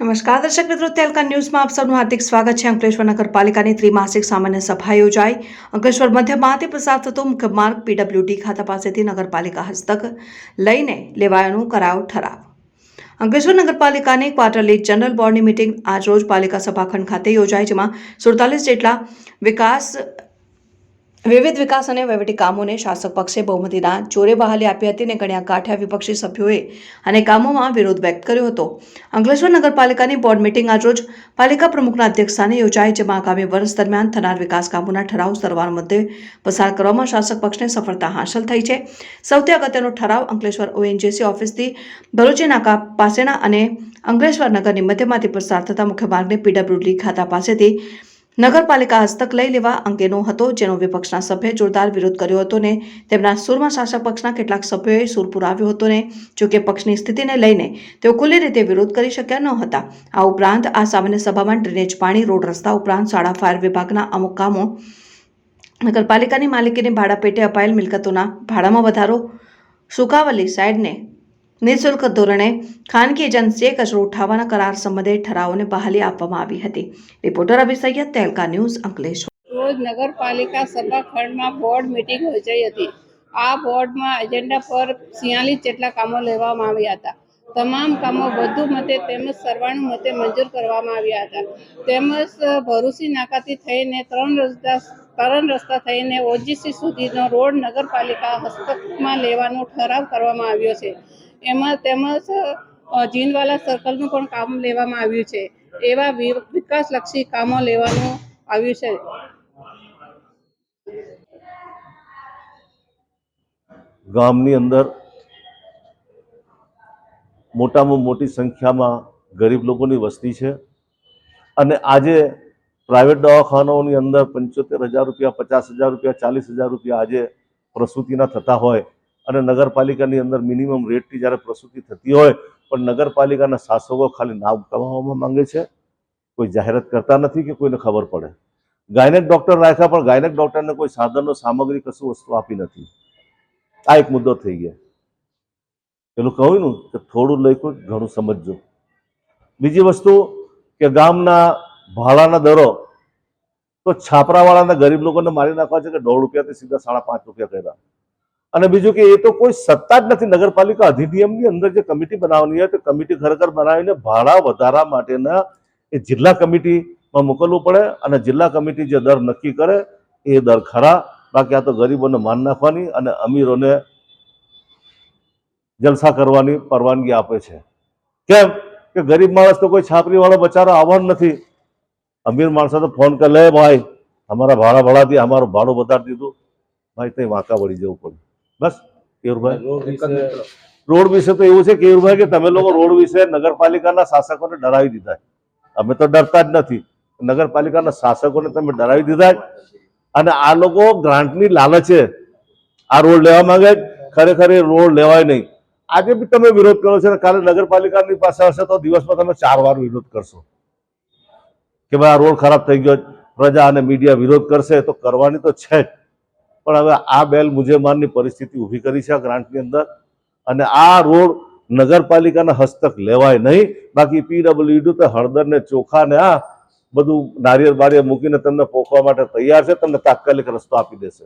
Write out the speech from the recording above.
નમસ્કાર, દર્શક મિત્રો, તેલકા ન્યૂઝમાં આપ સૌનું હાર્દિક સ્વાગત છે. અંકલેશ્વર નગરપાલિકાની ત્રિમાસિક સામાન્ય સભા યોજાઈ. અંકલેશ્વર મધ્યમાંથી પસાર થતો મુખ્ય માર્ગ પીડબ્લ્યુડી ખાતા પાસેથી નગરપાલિકા હસ્તક લઈને લેવાયાનું કરાયો ઠરાવ. અંકલેશ્વર નગરપાલિકાની ક્વાર્ટરલી જનરલ બોર્ડની મિટિંગ આજ રોજ પાલિકા સભાખંડ ખાતે યોજાઈ, જેમાં સુડતાલીસ જેટલા વિકાસ વિવિધ વિકાસ અને વહીવટી કામોને શાસક પક્ષે બહુમતીના ચોરે બહાલી આપી હતી અને ગણ્યા કાંઠ્યા વિપક્ષી સભ્યોએ અને કામોમાં વિરોધ વ્યક્ત કર્યો હતો. અંકલેશ્વર નગરપાલિકાની બોર્ડ મિટિંગ આજરોજ પાલિકા પ્રમુખના અધ્યક્ષસ્થાને યોજાઈ જેમાં આગામી વર્ષ દરમિયાન થનાર વિકાસ કામોના ઠરાવ સર્વાનુમતે પસાર કરવામાં શાસક પક્ષને સફળતા હાંસલ થઈ છે. સૌથી અગત્યનો ઠરાવ અંકલેશ્વર ઓએનજીસી ઓફિસથી ભરૂચી નાકા પાસેના અને અંકલેશ્વર નગરની મધ્યમાંથી પસાર થતા મુખ્ય માર્ગને પીડબ્લ્યુડી ખાતા પાસેથી નગરપાલિકા હસ્તક લઈ લેવા અંગેનો હતો, જેનો વિપક્ષના સભ્યે જોરદાર વિરોધ કર્યો હતો ને તેમના સૂરમાં શાસક પક્ષના કેટલાક સભ્યોએ સૂર પુરાવ્યો હતો ને. જો કે પક્ષની સ્થિતિને લઈને તેઓ ખુલ્લી રીતે વિરોધ કરી શક્યા ન હતા. આ ઉપરાંત આ સામાન્ય સભામાં ડ્રેનેજ પાણી, રોડ રસ્તા ઉપરાંત શાળા, ફાયર વિભાગના અમુક કામો, નગરપાલિકાની માલિકીને ભાડા પેટે અપાયેલ મિલકતોના ભાડામાં વધારો, સુકાવલી સાઈડને નિઃશુલ્ક ધોરણે ખાનગી એજન્સીએ કચરો ઉઠાવવાના કરાર સંબંધે ઠરાવોને બહાલી આપવામાં આવી હતી. Reporter Abhi તેલકા news, Ankleshwar. રોજ નગરપાલિકા સભાખંડમાં બોર્ડ મિટિંગ યોજાઈ હતી. આ બોર્ડમાં એજન્ડા પર છિયાલીસ જેટલા કામો લેવામાં આવ્યા હતા. તમામ કામો વધુ મતે તેમજ સર્વાનુમતે મંજૂર કરવામાં આવ્યા હતા. તેમજ ભરૂસી નાકાથી થઈને ત્રણ રસ્તા ત્રણ રસ્તા થઈને ઓજીસી સુધીનો રોડ નગરપાલિકા હસ્તકમાં લેવાનો ઠરાવ કરવામાં આવ્યો છે. એમાં તેમજ જીનવાલા સર્કલનું પણ કામ લેવામાં આવ્યું છે. એવા વિકાસલક્ષી કામો લેવાનું આવ્યું છે. ગામની અંદર મોટામાં મોટી સંખ્યામાં ગરીબ લોકોની વસ્તી છે. અને આજે પ્રાઇવેટ દવાખાનાઓની અંદર પંચોતેર હજાર રૂપિયા, પચાસ હજાર રૂપિયા, ચાલીસ હજાર રૂપિયા આજે પ્રસૂતિના થતા હોય અને નગરપાલિકાની અંદર મિનિમમ રેટથી જ્યારે પ્રસૂતિ થતી હોય, પણ નગરપાલિકાના શાસકો ખાલી નામ કમાવામાં માંગે છે. કોઈ જાહેરાત કરતા નથી કે કોઈને ખબર પડે. ગાયનેક ડૉક્ટર રાખ્યા પણ ગાયનેક ડૉક્ટરને કોઈ સાધનો, સામગ્રી, કશું વસ્તુ આપી નથી. આ એક મુદ્દો થઈ ગયો. પેલું કહ્યું કે થોડું લઈ કોઈ ઘણું સમજજો. બીજી વસ્તુ કે ગામના ભાડાના દરો, તો છાપરાવાળાના ગરીબ લોકોને મારી નાખવા છે કે દોઢ રૂપિયાથી સીધા સાડા પાંચ રૂપિયા કર્યા. અને બીજું કે એ તો કોઈ સત્તા જ નથી. નગરપાલિકા અધિનિયમની અંદર જે કમિટી બનાવવાની હોય તો કમિટી ખરેખર બનાવીને ભાડા વધારા માટેના એ જિલ્લા કમિટીમાં મોકલવું પડે અને જિલ્લા કમિટી જે દર નક્કી કરે એ દર ખરા. બાકી આ તો ગરીબોને માન નાખવાની અને અમીરોને જલસા કરવાની પરવાનગી આપે છે. કેમ? કે ગરીબ માણસ તો કોઈ છાપરીવાળો બચારો આવવાનો નથી. અમીર માણસો તો ફોન કરે લે ભાઈ અમારા ભાડા ભડાથી અમારું ભાડું વધારી દીધું. ભાઈ ત્યાં વાંકા વળી જવું પડે. બસ કેવુરભાઈ રોડ વિશે તો એવું છે કેયુરભાઈ કે તમે લોકો રોડ વિશે નગરપાલિકાના શાસકોને ડરાવી દીધા. અમે તો ડરતા જ નથી. નગરપાલિકાના શાસકોને તમે ડરાવી દીધા. અને આ લોકો ગ્રાન્ટની લાલચે આ રોડ લેવા માંગે ખરેખર એ રોડ લેવાય નહીં. આજે બી તમે વિરોધ કરો છો કાલે નગરપાલિકાની પાસે હશે તો દિવસમાં તમે ચાર વાર વિરોધ કરશો. કે ભાઈ આ રોડ ખરાબ થઈ ગયો, પ્રજા અને મીડિયા વિરોધ કરશે તો કરવાની તો છે જ. પણ હવે આ બેલ મુજેમાનની પરિસ્થિતિ ઊભી કરી છે ગ્રાન્ટની અંદર. અને આ રોડ નગરપાલિકાના હસ્તક લેવાય નહીં. બાકી પીડબ્લ્યુડી તો હળદરને ચોખાને આ બધું નારિયેળ બારિયેળ મૂકીને તમને પોખવા માટે તૈયાર છે, તમને તાત્કાલિક રસ્તો આપી દેશે.